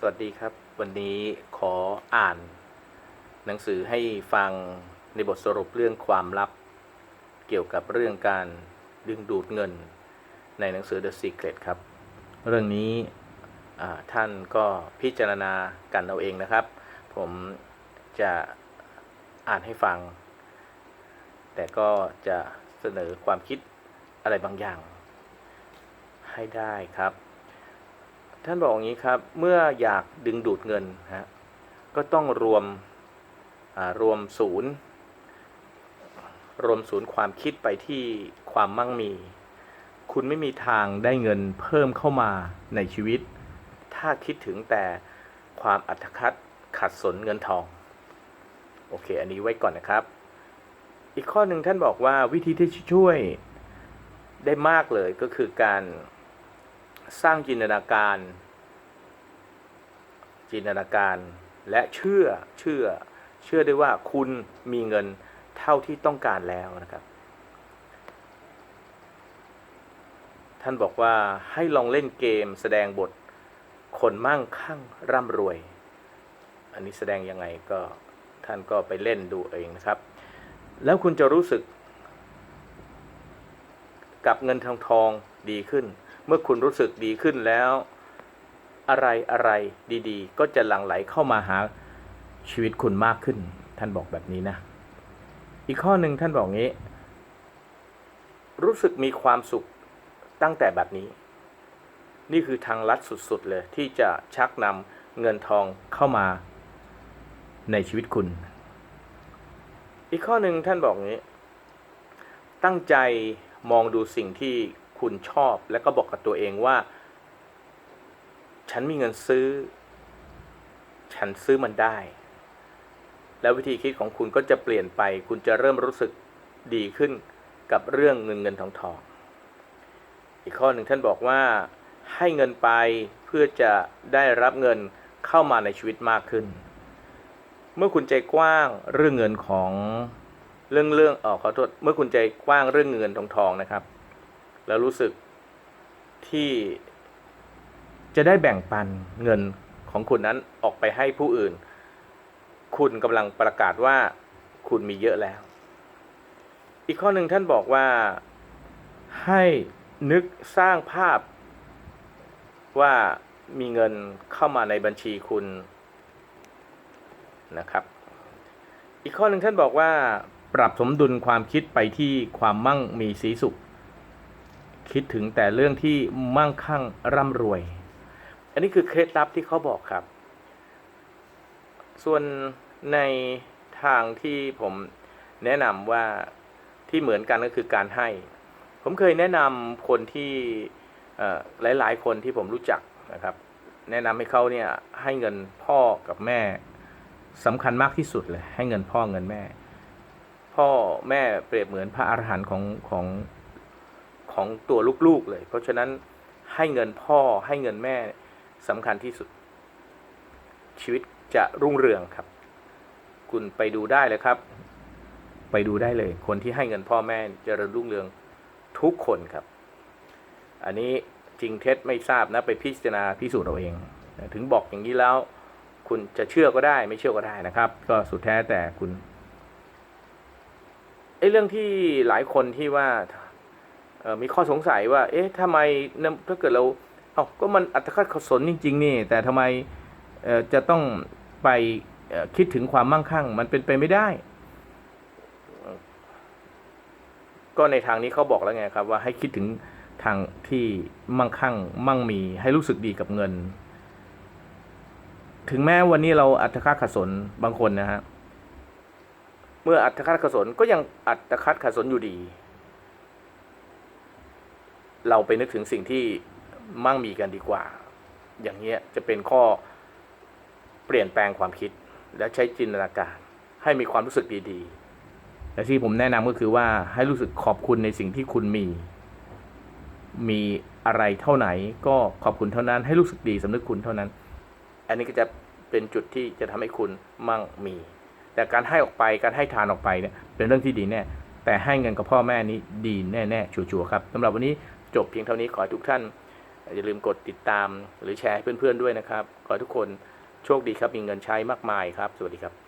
สวัสดีครับ วันนี้ขออ่าน หนังสือให้ฟังในบทสรุปเรื่องความลับ เกี่ยวกับเรื่องการดึงดูดเงิน ในหนังสือ The Secret ครับ เรื่องนี้ท่านก็พิจารณากันเอาเองนะครับ ผมจะอ่านให้ฟัง แต่ก็จะเสนอความคิดอะไรบางอย่าง ให้ได้ครับ ท่านบอกอย่างนี้ครับ เมื่ออยากดึงดูดเงินฮะก็ต้องรวมอ่ารวมศูนย์ รวมศูนย์ความคิดไปที่ความมั่งมี คุณไม่มีทางได้เงินเพิ่มเข้ามาในชีวิต ถ้าคิดถึงแต่ความอัตคัดขัดสนเงินทอง โอเค อันนี้ไว้ก่อนนะครับ อีกข้อหนึ่งท่านบอกว่าวิธีที่ช่วยได้มากเลยก็คือการ สร้างจินตนาการ จินตนาการและเชื่อเชื่อ เชื่อได้ว่าคุณมีเงินเท่าที่ต้องการแล้วนะครับ ท่านบอกว่าให้ลองเล่นเกมแสดงบทคนมั่งคั่งร่ำรวย อันนี้แสดงยังไงก็ท่านก็ไปเล่นดูเองนะครับ แล้วคุณจะรู้สึก กับเงินทองทองดีขึ้น เมื่อคุณรู้สึกดีขึ้นแล้ว อะไรอะไรดีๆ ก็จะหลั่งไหลเข้ามาหาชีวิตคุณมากขึ้น ท่านบอกแบบนี้นะ อีกข้อหนึ่งท่านบอกงี้ รู้สึกมีความสุขตั้งแต่แบบนี้ นี่คือทางลัดสุดๆ เลย ที่จะชักนำเงินทองเข้ามาในชีวิตคุณ อีกข้อหนึ่งท่านบอกงี้ ตั้งใจมองดูสิ่งที่ คุณชอบ แล้วก็บอกกับตัวเองว่า ฉันมีเงินซื้อ ฉันซื้อมันได้ แล้ววิธีคิดของคุณก็จะเปลี่ยนไป คุณจะเริ่มรู้สึกดีขึ้นกับเรื่องเงินเงินทองทอง อีกข้อหนึ่งท่านบอกว่าให้เงินไปเพื่อจะได้รับเงินเข้ามาในชีวิตมากขึ้น เมื่อคุณใจกว้างเรื่องเงินของเรื่องเรื่องออขอโทษเมื่อคุณใจกว้างเรื่องเงินทองทองนะครับ แล้วรู้สึกที่จะได้แบ่งปันเงินของคุณนั้นออกไปให้ผู้อื่น คุณกำลังประกาศว่าคุณมีเยอะแล้ว อีกข้อหนึ่งท่านบอกว่าให้นึกสร้างภาพว่ามีเงินเข้ามาในบัญชีคุณนะครับ อีกข้อหนึ่งท่านบอกว่า ปรับสมดุลความคิดไปที่ความมั่งมีสีสุข คิดถึงแต่เรื่องที่มั่งคั่งร่ำรวย อันนี้คือเคล็ดลับที่เขาบอกครับ ส่วนในทางที่ผมแนะนำว่าที่เหมือนกันก็คือการให้ ผมเคยแนะนำคนที่หลาย ๆ คนที่ผมรู้จักนะครับ แนะนำให้เขาเนี่ยให้เงินพ่อกับแม่สำคัญมากที่สุดเลย ให้เงินพ่อเงินแม่ พ่อแม่เปรียบเหมือนพระอรหันต์ของของ ของตัวลูกๆเลย เพราะฉะนั้นให้เงินพ่อให้เงินแม่สำคัญที่สุด ชีวิตจะรุ่งเรืองครับ คุณไปดูได้เลยครับ ไปดูได้เลย คนที่ให้เงินพ่อแม่จะรุ่งเรืองทุกคนครับ อันนี้จริงเท็จไม่ทราบนะไปพิจารณาพิสูจน์เอาเอง ถึงบอกอย่างนี้แล้ว คุณจะเชื่อก็ได้ ไม่เชื่อก็ได้นะครับ ก็สุดแท้แต่คุณไอ้เรื่องที่หลายคนที่ว่า มีข้อสงสัยว่า เอ๊ะทำไมถ้าเกิดเรา เอ้าก็มันอัตคัดขสนจริง ๆ นี่ แต่ทำไมจะต้องไปคิดถึงความมั่งคั่ง มันเป็นไปไม่ได้ ก็ในทางนี้เขาบอกแล้วไงครับ ว่าให้คิดถึงทางที่มั่งคั่ง มั่งมี ให้รู้สึกดีกับเงิน ถึงแม้วันนี้เราอัตคัดขสนบางคนนะฮะ เมื่ออัตคัดขสนก็ยังอัตคัดขสนอยู่ดี เราไปนึกถึงสิ่งที่มั่งมีกันดีกว่า อย่างเงี้ยจะเป็นข้อเปลี่ยนแปลงความคิด และใช้จินตนาการ ให้มีความรู้สึกดีๆและที่ผมแนะนำก็คือว่าให้รู้สึกขอบคุณในสิ่งที่คุณมี มีอะไรเท่าไหน ก็ขอบคุณเท่านั้น ให้รู้สึกดีสำนึกคุณเท่านั้น อันนี้ก็จะเป็นจุดที่จะทำให้คุณมั่งมี แต่การให้ออกไปการให้ทานออกไปเนี่ยเป็นเรื่องที่ดีแน่แต่ให้เงินกับพ่อแม่นี้ดีแน่ๆชัวร์ๆครับสำหรับวันนี้ จบเพียงเท่านี้ขอให้ทุกท่าน อย่าลืมกดติดตามหรือแชร์ให้เพื่อนๆด้วยนะครับ ขอให้ทุกคนโชคดีครับมีเงินใช้มากมายครับ สวัสดีครับ